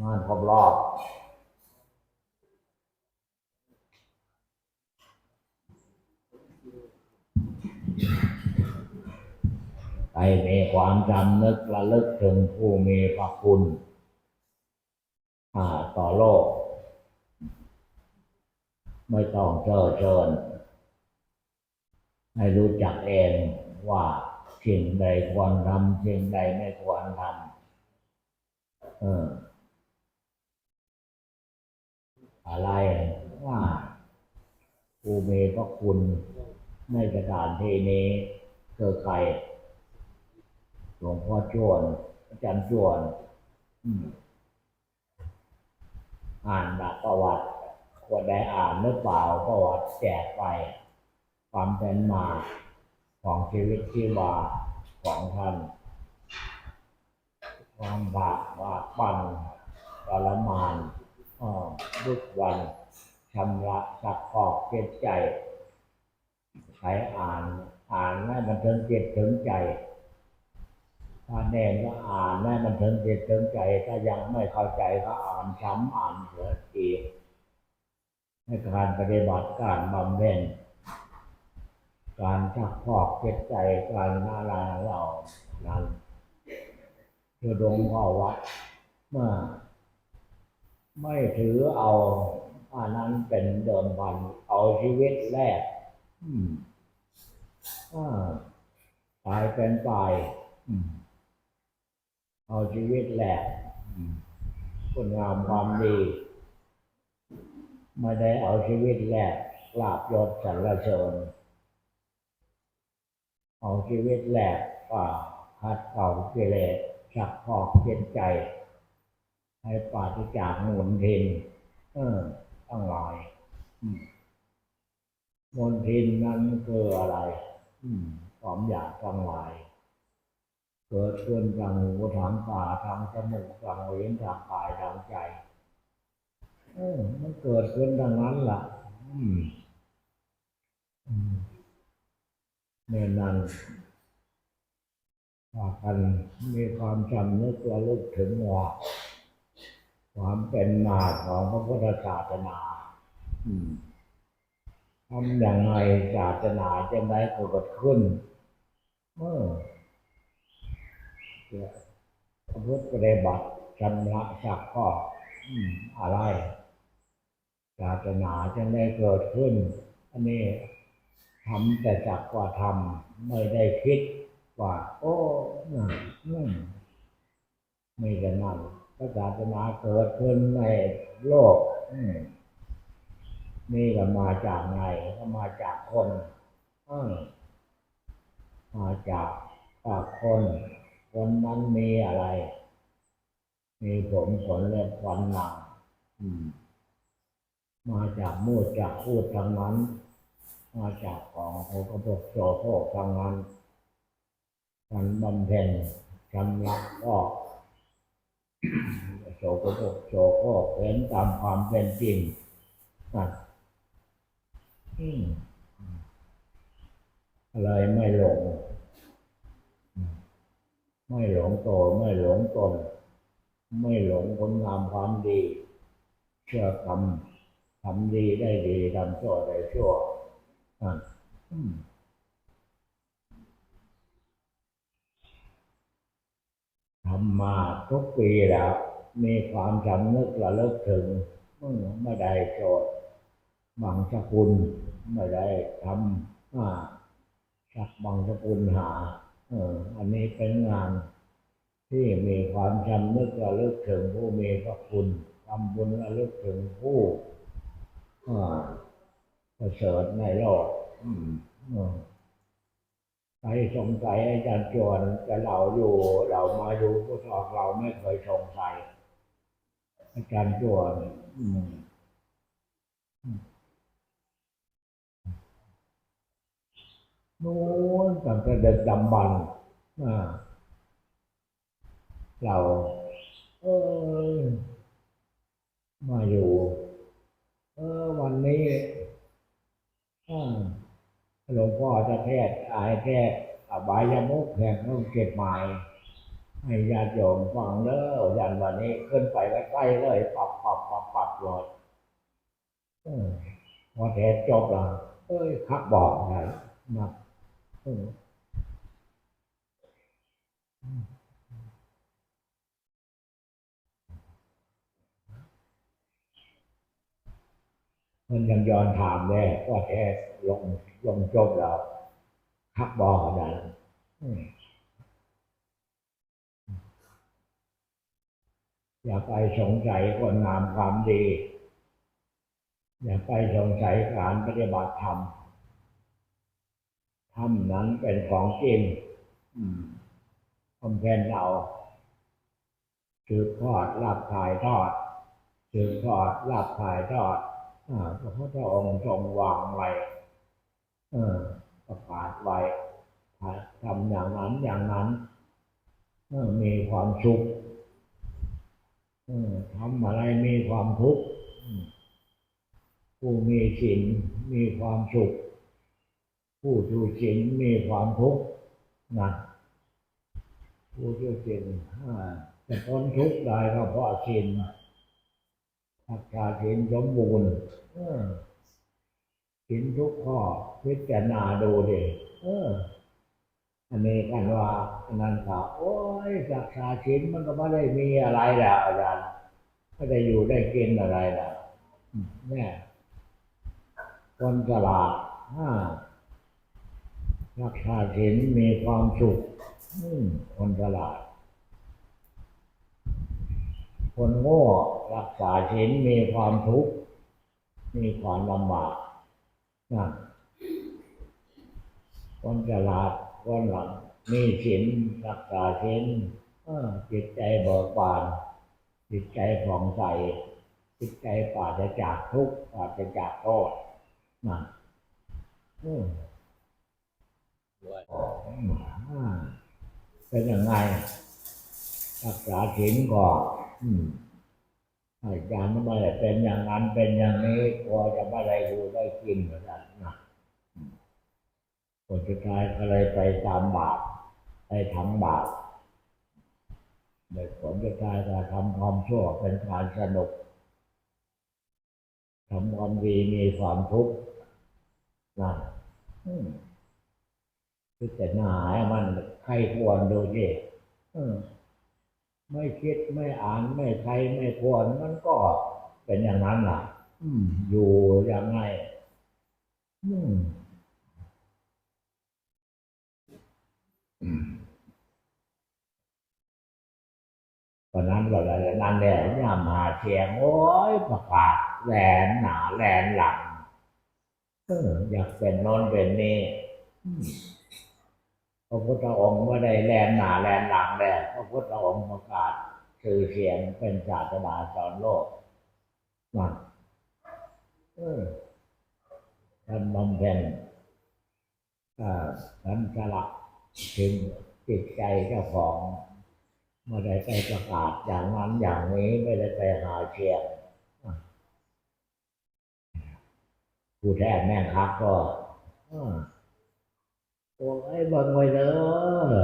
งานครบรอบใครมีความจำนึกระลึกถึงผู้มีพระคุณต่อโลก ไม่ต้องเจอเชิญ ให้รู้จักเองว่าสิ่งใดควรทำสิ่งใดไม่ควรทำเออ อะไรว่าผู้มีพระคุณในสถานที่นี้คือใครหลวงพ่อจวนอาจารย์จวนอืมอ่านประวัติควรได้อ่านหรือเปล่าประวัติแจกไป ความเป็นมาของชีวิตที่ว่าของท่านความบากบากบั่นทรมาน อ้อทุกวันชำระสักขอกเจ็บใจใครอ่านอ่านให้มันถึงจิตถึงใจถ้าแน่ก็อ่านให้มันถึงจิตถึงใจ ถ้ายังไม่เข้าใจก็อ่านซ้ำอ่านเสียอีกในการปฏิบัติการบำเพ็ญการชักพอกเจ็บใจการนาลาเรานั้นคือดงพ่อวัดเมื่อ ไม่ถือเอาอันนั้นเป็นเดิมพันเอาชีวิตแรกตายเป็นตายเอาชีวิตแหลกคุณงามความดี ไม่ได้เอาชีวิตแหลกลาบยศสรรเสริญเอาชีวิตแหลกป่าคัดเก่ากิเลสชักพอกเจนใจ ให้ปราศจากมุนทินเออตั้งหลายมมนทินนั้นคืออะไร อืมความอยากทั้งหลาย เกิดขึ้นทางหูทางตาทางจมูกทางลิ้นทางกายทางใจเออมันเกิดขึ้นดังนั้นล่ะ อืมอืมเมื่อนั้นว่ากันมีความจำนึกระลึกถึงว่า ความเป็นมาของพระพุทธศาสนาทำอย่างไรศาสนาจะได้เกิดขึ้นเออพระพุทธปฏิบัติชำระสักข้ออะไรศาสนาจึงได้เกิดขึ้น อันนี้ทำแต่จักว่าทำไม่ได้คิดว่า โอ้นั่นนั่นไม่กันนั่น พระศาสนาเกิดขึ้นในโลกนี่ก็มาจากไหนก็มาจากคนมาจากจากคน คนนั้นมีอะไร มีผมขนเล็บฟันหนังมาจากมูดจากพูดทางนั้น มาจากของโอกระบอกโสโครกทางนั้นการบำเพ็ญชำระก็ โสโครกโสโครกเห็นตามความเป็นจริงนั่นอืมอะไรไม่หลง ไม่หลงโตไม่หลงตน ไม่หลงคุณงามความดี เชื่อทำทำดีได้ดีทำชั่วได้ชั่วนั่นอืมทำมาทุกปีแล้ว มีความจำนึกระลึกถึงอืมไม่ได้โจทย์บังสกุลไม่ได้ทำอ่าสักบังสกุลหาเอออันนี้เป็นงาน ที่มีความจำนึกระลึกถึงผู้มีพระคุณทำบุญระลึกถึงผู้ประเสริฐในโลกอืมอืมใครสงสัยอาจารย์จวนจะเราอยู่ เรามาอยู่ผู้สอบเราไม่เคยสงสัย อาจารย์จวนอืมนู้นตั้งแต่เด็กดำบรรพ์อ่าเราเออมาอยู่ เออ วันนี้หลวงพ่อจะเทศอายเทศอบายมุกแห่งต้องเก็บหมาย ให้ญาติโยมฟังเด้อยันวันนี้ขึ้นไปใกล้ๆเลยปับปับปับปับเลยเออพอเทศจบล้วเอ้ยคักบอกไงนะเออมันยังย้อนถามแน่ว่าเทศลงลงจบแล้วคักบอกอะไร อย่าไปสงสัยคนงามความดี อย่าไปสงสัยการปฏิบัติธรรมธรรมนั้นเป็นของจริงอืมคำแค่เราสืบทอดรับถ่ายทอดสืบทอดรับถ่ายทอดพระพุทธองค์ทรงวางไว้ประกาศไว้ทำอย่างนั้นอย่างนั้นมีความสุข ทำอะไรมีความทุกข์ผู้มีศีลมีความสุข ผู้ทุศีลมีความทุกข์นะผู้ทุศีลจะพ้นทุกข์ได้ก็เพราะศีลรักษาศีลสมบูรณ์ศีลทุกข้อพิจารณาดูดิเออ อันนี้กันว่านนั้นค่ะโอ้ยรักษาศีลมันก็ไม่ได้มีอะไรแหละอาจารย์ไม่ได้อยู่ได้กินอะไรแหละอืมเนี่ยคนฉลาดรักษาศีลมีความสุขคนฉลาด คนโง่รักษาศีลมีความทุกข์ มีความลำบากนั่นคนฉลาด คนหลัง มีศีลรักษาศีลจิตใจเบิกบาน จิตใจผ่องใส จิตใจปราศจากทุกข์ปราศจากโทษนั่นอืมอืมอ่าเป็นยังไงรักษาศีลก่อนอืมอาจารย์ไม่ได้เป็นอย่างนั้นเป็นอย่างนี้กลัวจะไม่ได้อยู่ได้กินเหมือนกันนะ ผลสุดท้ายก็เลยไปตามบาปไปทำบาปโดยผลสุดท้ายก็ทำความชั่วเป็นการสนุกทำความดีมีความทุกข์นะคือแต่หนามันใครควรดูดิเออไม่คิดไม่อ่านไม่ใครไม่ควรมันก็เป็นอย่างนั้นล่ะอืมอยู่ยังไง อืม ตอนนั้นเราเลยนั่นแหละเนี่ยมาเชียงโอ้ยประกาศแหลนหนาแหลนหลังเอออยากเป็นโนนเป็นนี่อืมพระพุทธองค์ไม่ได้แลนหนาแลนหลังแลพระพุทธองค์ประกาศชื่อเสียงเป็นศาสนาสอนโลกนั่นเออท่านบำเพ็ญอ่าท่านสละ ถึงจิตใจเจ้าของไม่ได้ไปประกาศอย่างนั้นอย่างนี้ไม่ได้ไปหาเชียงผู้แทนแม่ครับก็โอ้ยบิ่งไว้เด้อ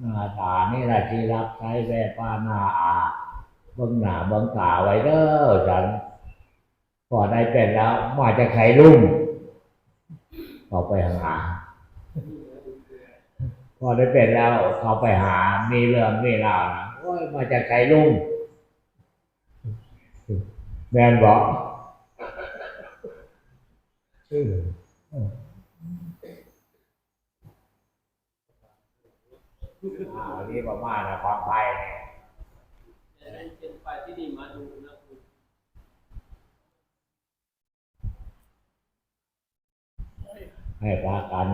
หน้าตานี่แหละที่รับใช้แว่ป้าหน้าอาบิ่งหน้าบิ่งตาไว้เด้อฉันพอได้เป็นแล้วมาจะใครลุ่มเขาไปหา พอได้เป็นแล้วเขาไปหา มีเรื่องมีราวนะโอ้ยมาจากไกลลุงแมนบอกอาวันนี้ประมาณนะความไปเนี่ยแต่เป็นฝ่ายที่ดีมาดูนะคุณให้พากัน